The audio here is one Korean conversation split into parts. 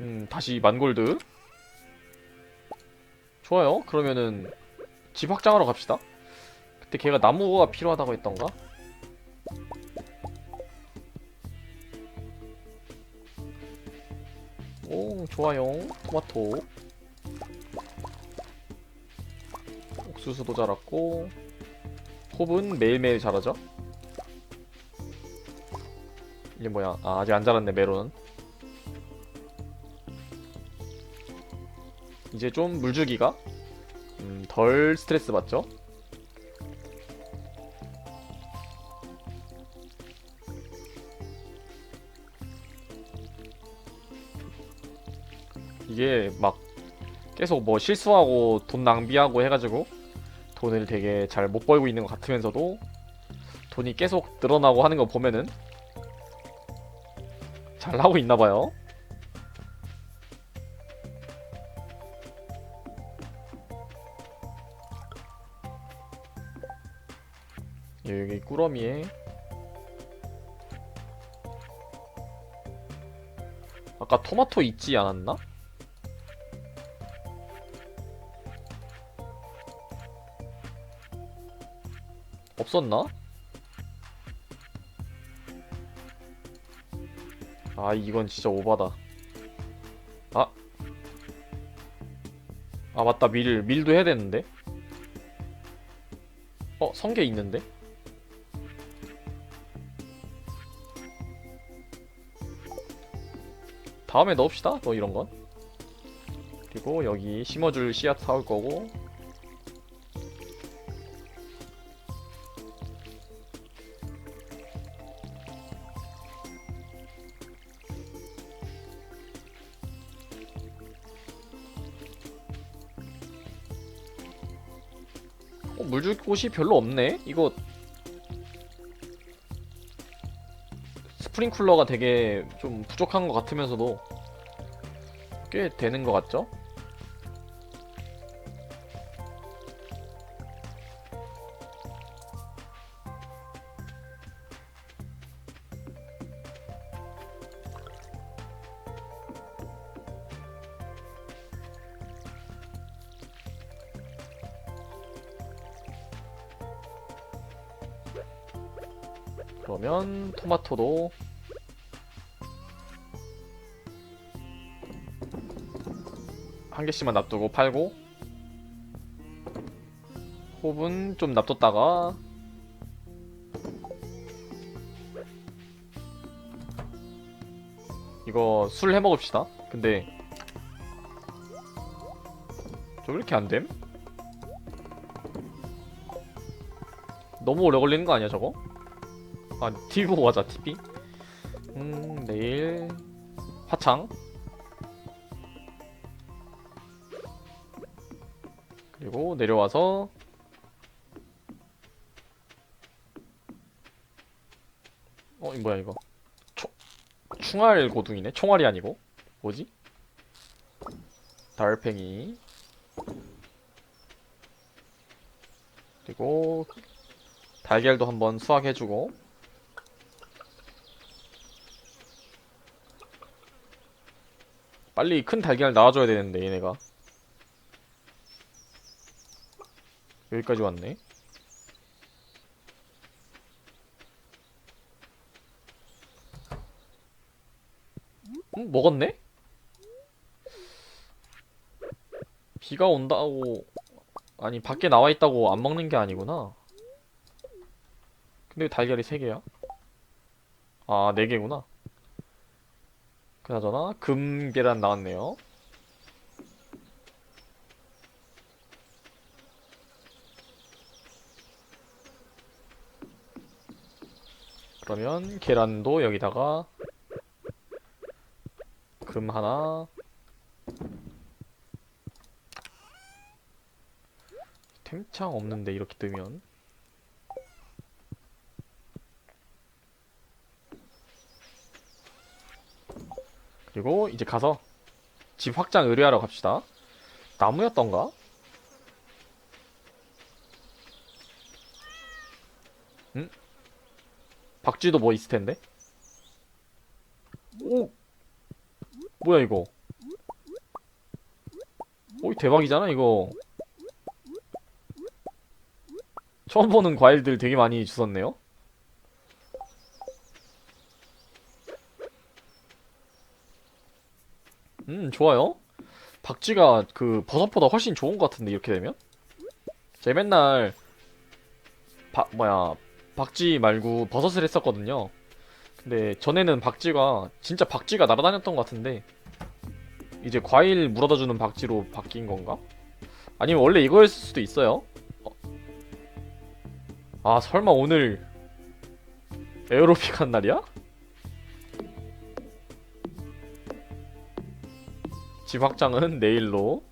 음, 다시 만골드. 좋아요. 그러면은 집 확장하러 갑시다. 그때 걔가 나무가 필요하다고 했던가? 오, 좋아요. 토마토. 옥수수도 자랐고 홉은 매일매일 자라죠? 이게 뭐야? 아, 아직 안 자랐네, 메론은. 이제 좀 물주기가 음, 덜 스트레스 받죠? 이게 막 계속 뭐 실수하고 돈 낭비하고 해가지고 돈을 되게 잘 못 벌고 있는 것 같으면서도 돈이 계속 늘어나고 하는 거 보면은 잘 하고 있나 봐요. 여기 꾸러미에 아까 토마토 있지 않았나? 없었나? 아 이건 진짜 오바다 아. 아 맞다 밀 밀도 해야 되는데 어 성게 있는데 다음에 넣읍시다 뭐 이런 건. 그리고 여기 심어줄 씨앗 사올 거고. 어, 물줄 곳이 별로 없네? 이거 스프링쿨러가 되게 좀 부족한 것 같으면서도 꽤 되는 것 같죠? 그러면 토마토도 한 개씩만 놔두고 팔고 홉은 좀 놔뒀다가 이거 술 해먹읍시다 근데 좀 이렇게 안됨? 너무 오래 걸리는 거 아니야 저거? 아 TV 보고 가자 TV 음 내일 화창 내려와서 어, 이 뭐야 이거? 초, 충알 고둥이네. 총알이 아니고 뭐지? 달팽이 그리고 달걀도 한번 수확해주고 빨리 큰 달걀 낳아줘야 되는데 얘네가 여기까지 왔네. 응? 먹었네? 비가 온다고 아니 밖에 나와 있다고 안 먹는 게 아니구나. 근데 왜 달걀이 3개야? 아, 4개구나. 그나저나 금 계란 나왔네요. 그러면 계란도 여기다가 금 하나 템창 없는데 이렇게 뜨면 그리고 이제 가서 집 확장 의뢰하러 갑시다 나무였던가? 응? 박쥐도 뭐 있을 텐데? 오! 뭐야 이거? 오이 대박이잖아 이거 처음 보는 과일들 되게 많이 주셨네요 음 좋아요 박쥐가 그 버섯보다 훨씬 좋은 것 같은데 이렇게 되면 제가 맨날 바, 뭐야 박쥐 말고 버섯을 했었거든요 근데 전에는 박쥐가 진짜 박쥐가 날아다녔던 것 같은데 이제 과일 물어다주는 박쥐로 바뀐 건가? 아니면 원래 이거였을 수도 있어요. 어. 아 설마 오늘 에어로빅 한 날이야? 집 확장은 내일로.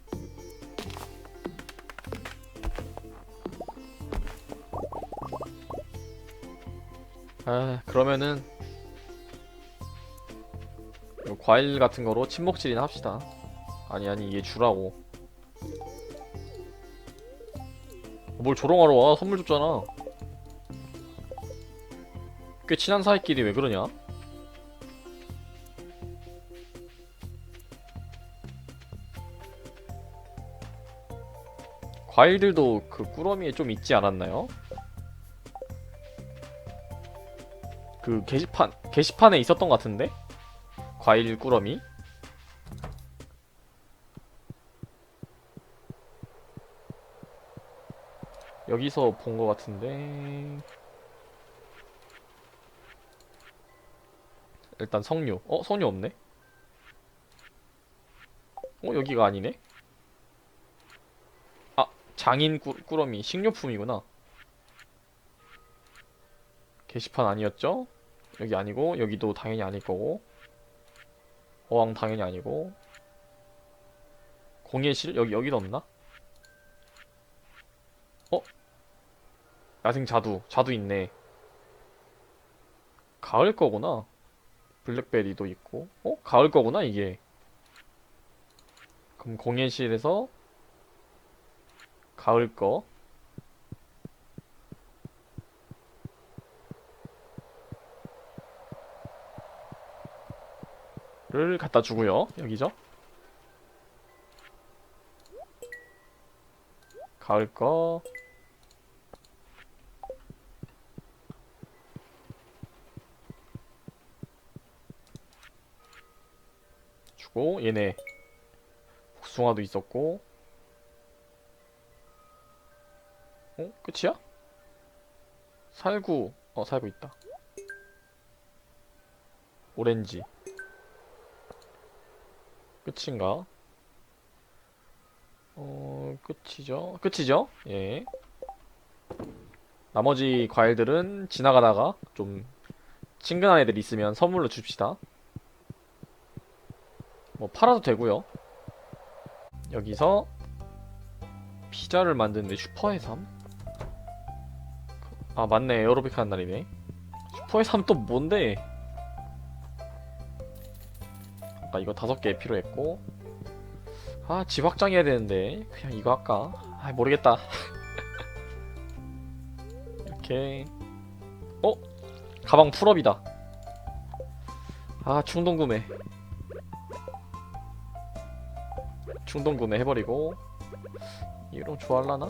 아 그러면은 요 과일 같은 거로 침묵질이나 합시다. 아니 아니 얘 주라고. 뭘 조롱하러 와? 선물 줬잖아. 꽤 친한 사이끼리 왜 그러냐? 과일들도 그 꾸러미에 좀 있지 않았나요? 그 게시판 게시판에 있었던 것 같은데? 과일 꾸러미? 여기서 본 것 같은데 일단 석류 어? 석류 없네? 어? 여기가 아니네? 아 장인 꾸, 꾸러미 식료품이구나 게시판 아니었죠? 여기 아니고 여기도 당연히 아닐 거고. 어항 당연히 아니고. 공예실? 여기 여기도 없나? 어? 야생 자두. 자두 있네. 가을 거구나. 블랙베리도 있고. 어? 가을 거구나 이게. 그럼 공예실에서 가을 거 를 갖다 주고요. 여기죠. 가을 거. 주고 얘네 복숭아도 있었고. 어? 끝이야? 살구. 어, 살구 있다. 오렌지. 끝인가? 어, 끝이죠. 끝이죠? 예. 나머지 과일들은 지나가다가 좀 친근한 애들 있으면 선물로 줍시다. 뭐 팔아도 되고요. 여기서 피자를 만드는데 슈퍼해삼? 아 맞네 에어로빅 하는 날이네. 슈퍼해삼 또 뭔데? 아까 이거 다섯 개 필요했고. 아 집 확장해야 되는데. 그냥 이거 할까? 아 모르겠다. 이렇게. 어? 가방 풀업이다. 아 충동 구매. 충동 구매 해버리고. 이런 좋아할라나?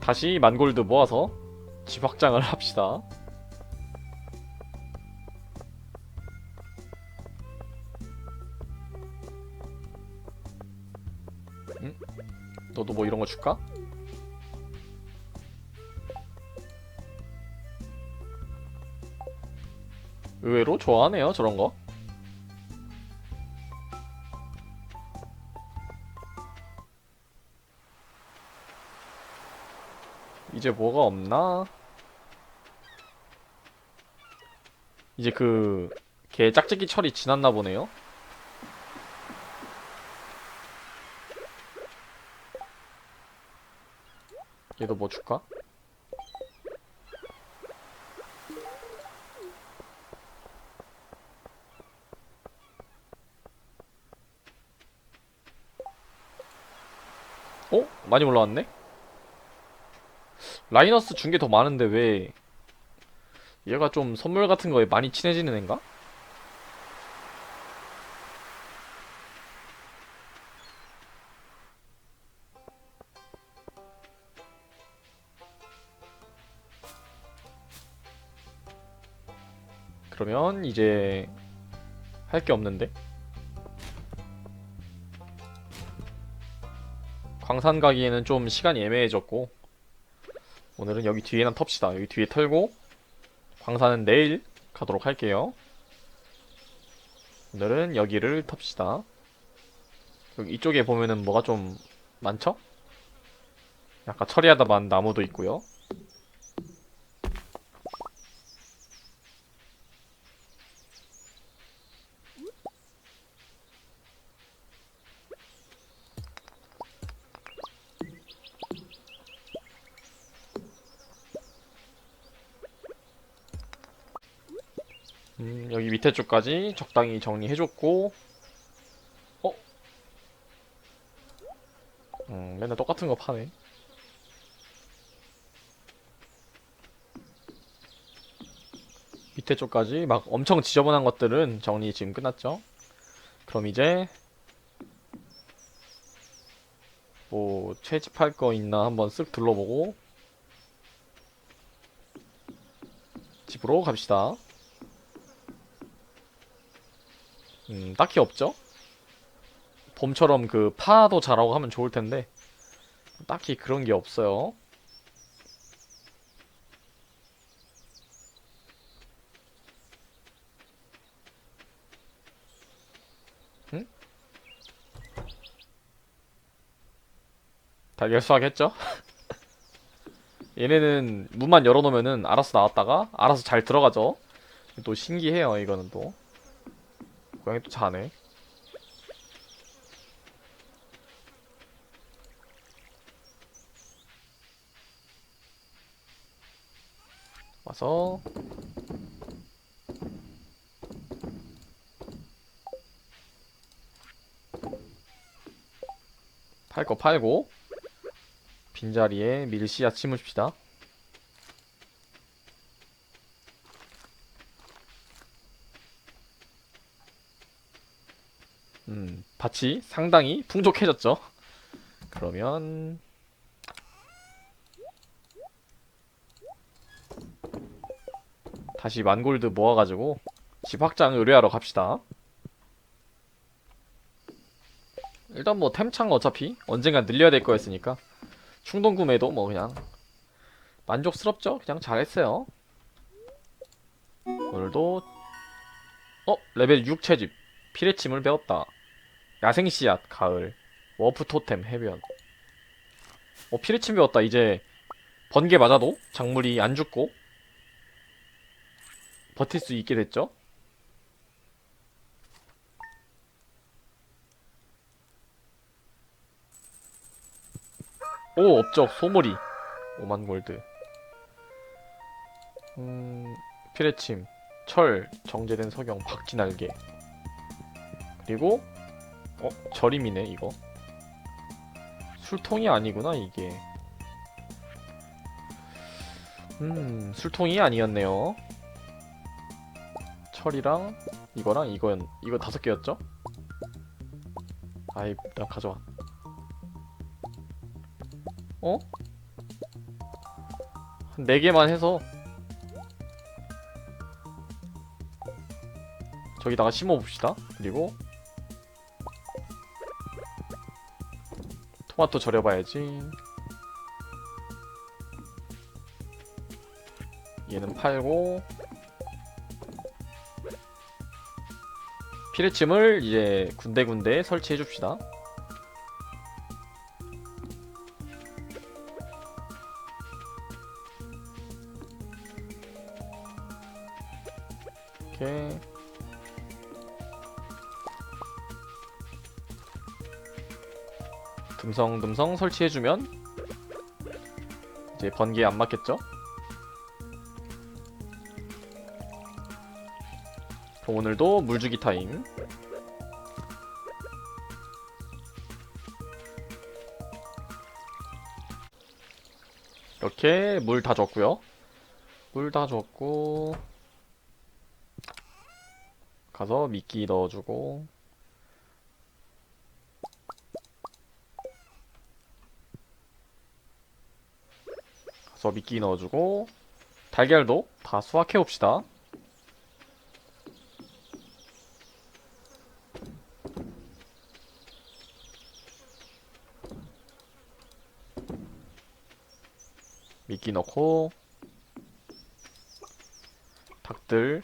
다시 만골드 모아서 집 확장을 합시다. 응? 너도 뭐 이런 거 줄까? 의외로 좋아하네요, 저런 거. 이제 뭐가 없나? 이제 그, 개 짝짓기 철이 지났나 보네요. 얘도 뭐 줄까? 어? 많이 올라왔네? 라이너스 준 게 더 많은데 왜 얘가 좀 선물 같은 거에 많이 친해지는 애인가? 그러면 이제 할 게 없는데 광산 가기에는 좀 시간이 애매해졌고 오늘은 여기 뒤에나 텁시다 여기 뒤에 털고 광산은 내일 가도록 할게요. 오늘은 여기를 텁시다. 여기 이쪽에 보면은 뭐가 좀 많죠? 약간 처리하다 만 나무도 있고요 밑에 쪽까지 적당히 정리해줬고, 어? 음, 맨날 똑같은 거 파네. 밑에 쪽까지 막 엄청 지저분한 것들은 정리 지금 끝났죠? 그럼 이제 뭐 채집할 거 있나 한번 쓱 둘러보고 집으로 갑시다. 음, 딱히 없죠? 봄처럼 그 파도 자라고 하면 좋을 텐데 딱히 그런 게 없어요. 응? 달걀 수확했죠? 얘네는 문만 열어놓으면은 알아서 나왔다가 알아서 잘 들어가죠. 또 신기해요, 이거는 또. 고양이 또 자네. 와서 팔 거 팔고 빈자리에 밀씨앗 심읍시다. 음, 밭이 상당히 풍족해졌죠. 그러면 다시 만골드 모아가지고 집 확장 의뢰하러 갑시다. 일단 뭐 템창 어차피 언젠간 늘려야 될 거였으니까 충동 구매도 뭐 그냥 만족스럽죠. 그냥 잘했어요. 오늘도 어 레벨 6 채집 피레침을 배웠다. 야생 씨앗 가을. 워프 토템 해변. 어 피레침 배웠다. 이제 번개 맞아도 작물이 안 죽고 버틸 수 있게 됐죠? 오 업적 소몰이 5만 골드. 음 피레침 철 정제된 석영 박쥐 날개. 그리고 어? 절임이네 이거? 술통이 아니구나 이게. 음 술통이 아니었네요. 철이랑 이거랑 이건 이거 다섯 개였죠? 아이 나 가져와. 어? 한 네 개만 해서 저기다가 심어 봅시다. 그리고 토마토 절여봐야지. 얘는 팔고 피레침을 이제 군데군데 설치해 줍시다. 듬성듬성 설치해주면 이제 번개에 안 맞겠죠? 그럼 오늘도 물주기 타임. 이렇게 물 다 줬고요. 물 다 줬고 가서 미끼 넣어주고 가서 미끼 넣어주고 달걀도 다 수확해 옵시다. 미끼 넣고 닭들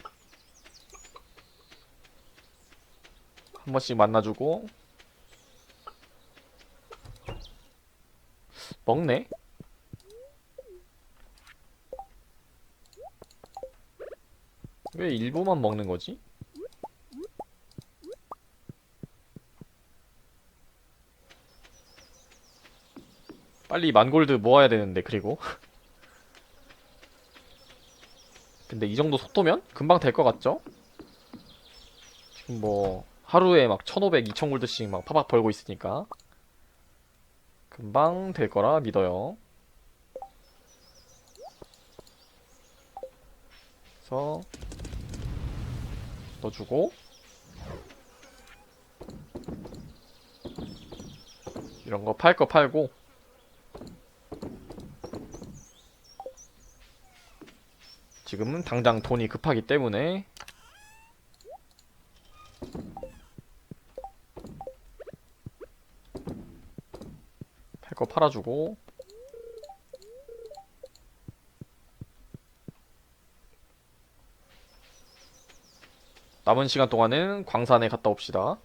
한 번씩 만나주고 먹네? 왜 일부만 먹는 거지? 빨리 만골드 모아야 되는데 그리고 근데 이 정도 속도면 금방 될 것 같죠? 뭐 하루에 막 1500, 2000골드씩 막 파박 벌고 있으니까 금방 될 거라 믿어요. 그래서 넣어주고. 이런 거 팔 거 팔고. 지금은 당장 돈이 급하기 때문에. 팔 거 팔아주고 남은 시간 동안은 광산에 갔다 옵시다.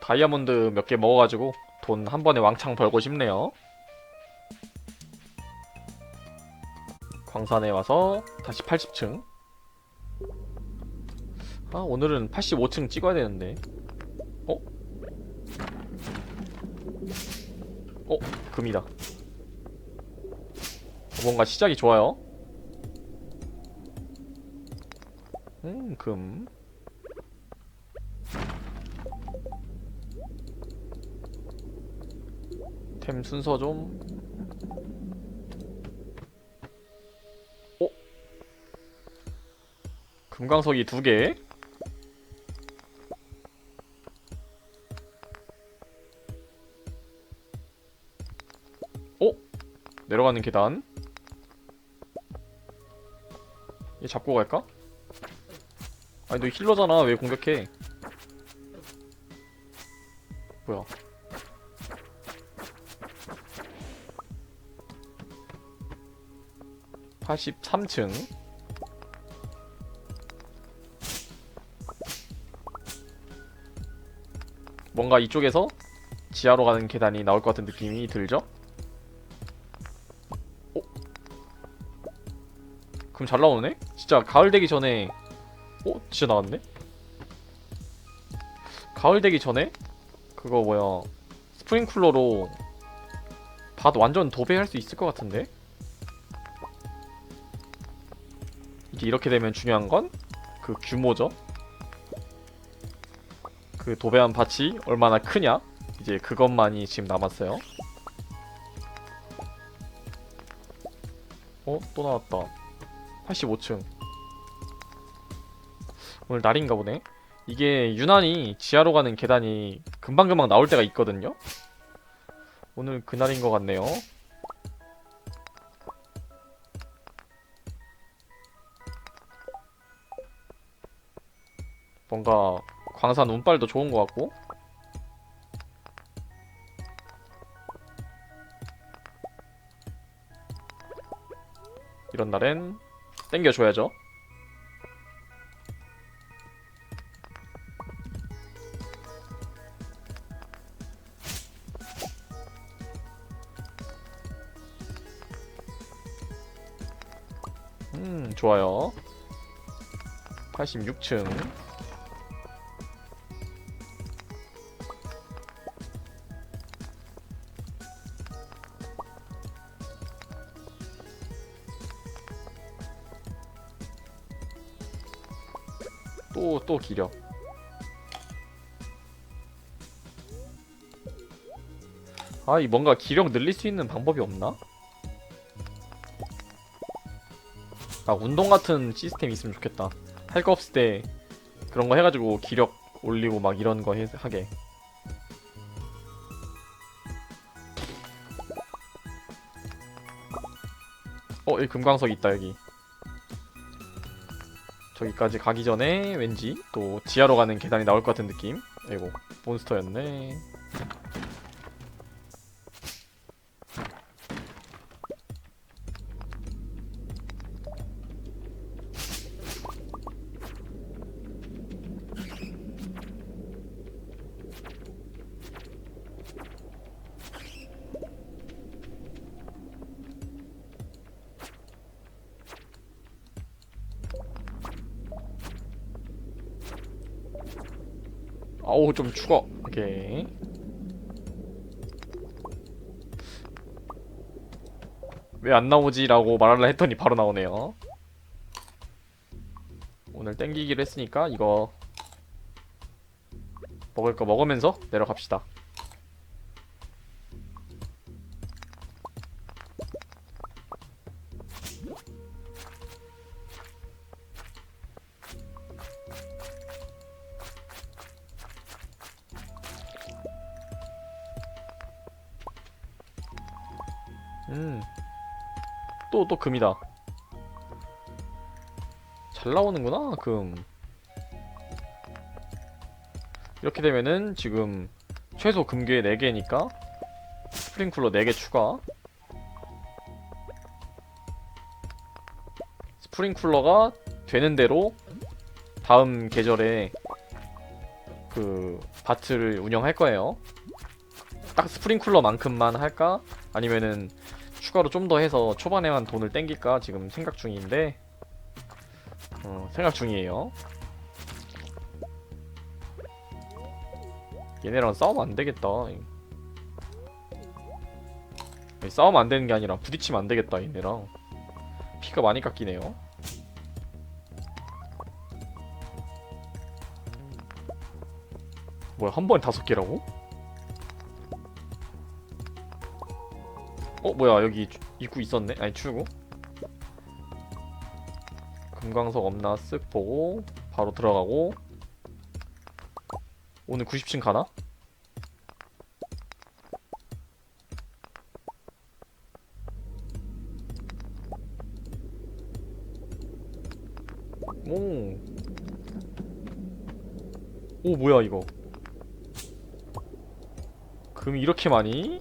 다이아몬드 몇 개 먹어가지고 돈 한 번에 왕창 벌고 싶네요. 광산에 와서 다시 80층. 아, 오늘은 85층 찍어야 되는데. 어? 어, 금이다. 뭔가 시작이 좋아요. 음, 금. 템 순서 좀. 어? 금강석이 두 개. 어? 내려가는 계단. 얘 잡고 갈까? 아니 너 힐러잖아 왜 공격해 뭐야 (83층) 뭔가 이쪽에서 지하로 가는 계단이 나올 것 같은 느낌이 들죠? 어? 그럼 잘 나오네? 진짜 가을 되기 전에 어? 진짜 나왔네? 가을 되기 전에 그거 뭐야 스프링쿨러로 밭 완전 도배할 수 있을 것 같은데? 이게 이렇게 되면 중요한 건 그 규모죠. 그 도배한 밭이 얼마나 크냐? 이제 그것만이 지금 남았어요. 어? 또 나왔다. 85층. 오늘 날인가 보네. 이게 유난히 지하로 가는 계단이 금방금방 나올 때가 있거든요. 오늘 그날인 것 같네요. 뭔가 광산 운빨도 좋은 것 같고 이런 날엔 땡겨줘야죠. 좋아요. 86층. 또, 또 기력. 아, 이 뭔가 기력 늘릴 수 있는 방법이 없나? 아 운동 같은 시스템이 있으면 좋겠다. 할 거 없을 때 그런 거 해가지고 기력 올리고 막 이런 거 해, 하게. 어 여기 금광석 있다 여기. 저기까지 가기 전에 왠지 또 지하로 가는 계단이 나올 것 같은 느낌? 아이고 몬스터였네 아우 좀 죽어 오케이. 왜 안 나오지? 라고 말하려 했더니 바로 나오네요. 오늘 땡기기로 했으니까 이거 먹을 거 먹으면서 내려갑시다 또, 또 금이다. 잘 나오는구나, 금. 이렇게 되면은 지금 최소 금괴 4개니까 스프링쿨러 4개 추가. 스프링쿨러가 되는 대로 다음 계절에 그 바트를 운영할 거예요. 딱 스프링쿨러만큼만 할까? 아니면은 추가로 좀 더 해서 초반에만 돈을 땡길까 지금 생각 중인데 어, 생각 중이에요. 얘네랑 싸우면 안 되겠다. 아니, 싸우면 안 되는 게 아니라 부딪히면 안 되겠다 얘네랑 피가 많이 깎이네요. 뭐야 한 번에 다섯 개라고? 어 뭐야 여기 주- 입구 있었네 아니 출구 금광석 없나 쓱 보고 바로 들어가고 오늘 90층 가나? 오. 오 뭐야 이거 금이 이렇게 많이?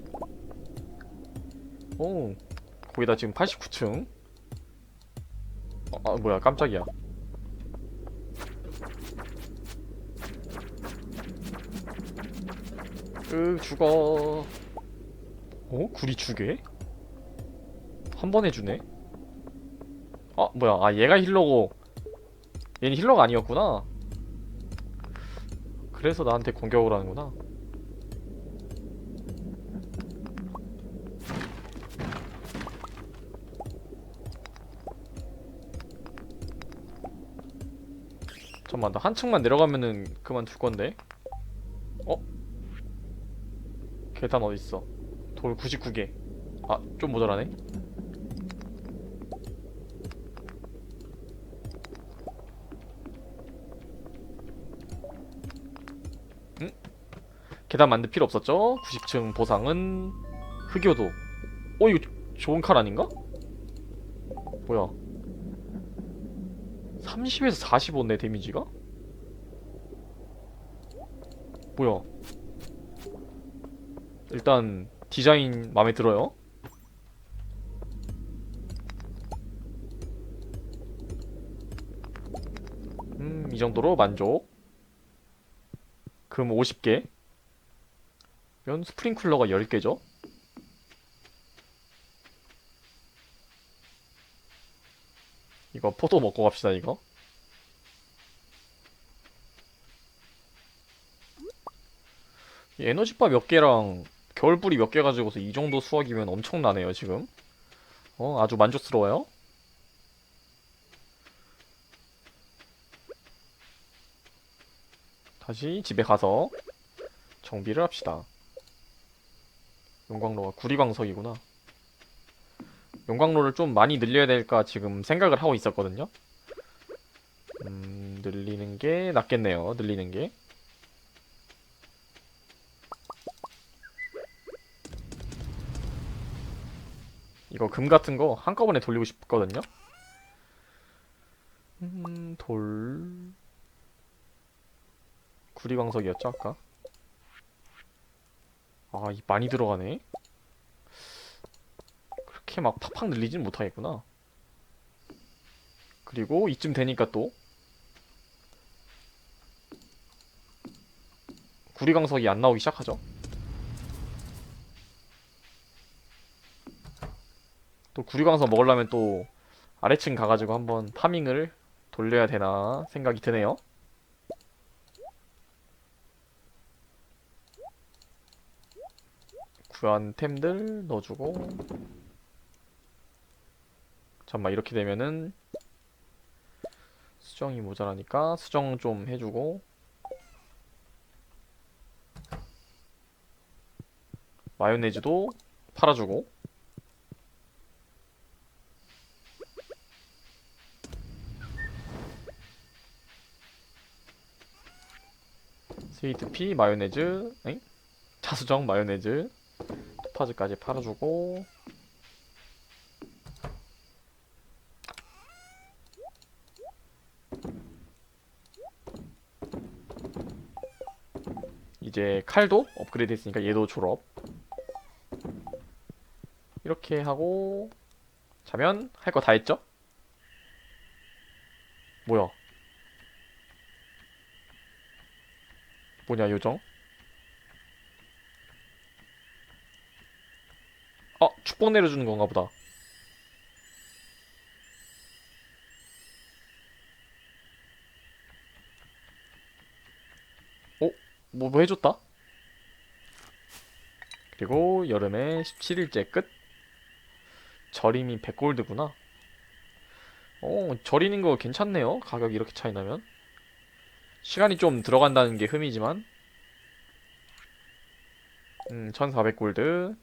오. 거기다 지금 89층. 어, 아 뭐야 깜짝이야. 으 죽어. 어? 구리 주게? 한 번에 주네? 아 뭐야. 아 얘가 힐러고 얘는 힐러가 아니었구나. 그래서 나한테 공격을 하는구나 잠깐만 나 한 층만 내려가면은 그만 둘 건데 어? 계단 어딨어 돌 99개 아 좀 모자라네 응? 계단 만들 필요 없었죠? 90층 보상은 흑요도 어 이거 좋은 칼 아닌가? 뭐야 30에서 45네 데미지가? 뭐야? 일단 디자인 마음에 들어요? 음, 이 정도로 만족. 금 50개? 면 스프링쿨러가 10개죠? 이거 포도 먹고 갑시다 이거 에너지바 몇 개랑 겨울불이 몇 개 가지고서 이 정도 수확이면 엄청나네요 지금 어 아주 만족스러워요 다시 집에 가서 정비를 합시다 용광로가 구리광석이구나 용광로를 좀 많이 늘려야 될까 지금 생각을 하고 있었거든요. 음, 늘리는 게 낫겠네요. 늘리는 게. 이거 금 같은 거 한꺼번에 돌리고 싶거든요. 음, 돌. 구리광석이었죠, 아까? 아, 이 많이 들어가네. 그렇게 막 팍팍 늘리진 못하겠구나. 그리고 이쯤 되니까 또 구리광석이 안 나오기 시작하죠. 또 구리광석 먹으려면 또 아래층 가가지고 한번 파밍을 돌려야 되나 생각이 드네요. 구한 템들 넣어주고. 잠깐만 이렇게 되면은 수정이 모자라니까 수정 좀 해주고. 마요네즈도 팔아주고 스위트피 마요네즈 엥? 차수정 마요네즈 토파즈까지 팔아주고 이제 칼도 업그레이드 했으니까 얘도 졸업 이렇게 하고 자면 할 거 다 했죠? 뭐야 뭐냐 요정? 어 축복 내려주는 건가 보다. 어? 뭐, 뭐 해줬다? 그리고 여름에 17일째 끝? 절임이 100골드구나. 어 절이는 거 괜찮네요 가격이 이렇게 차이 나면 시간이 좀 들어간다는 게 흠이지만. 음 1400골드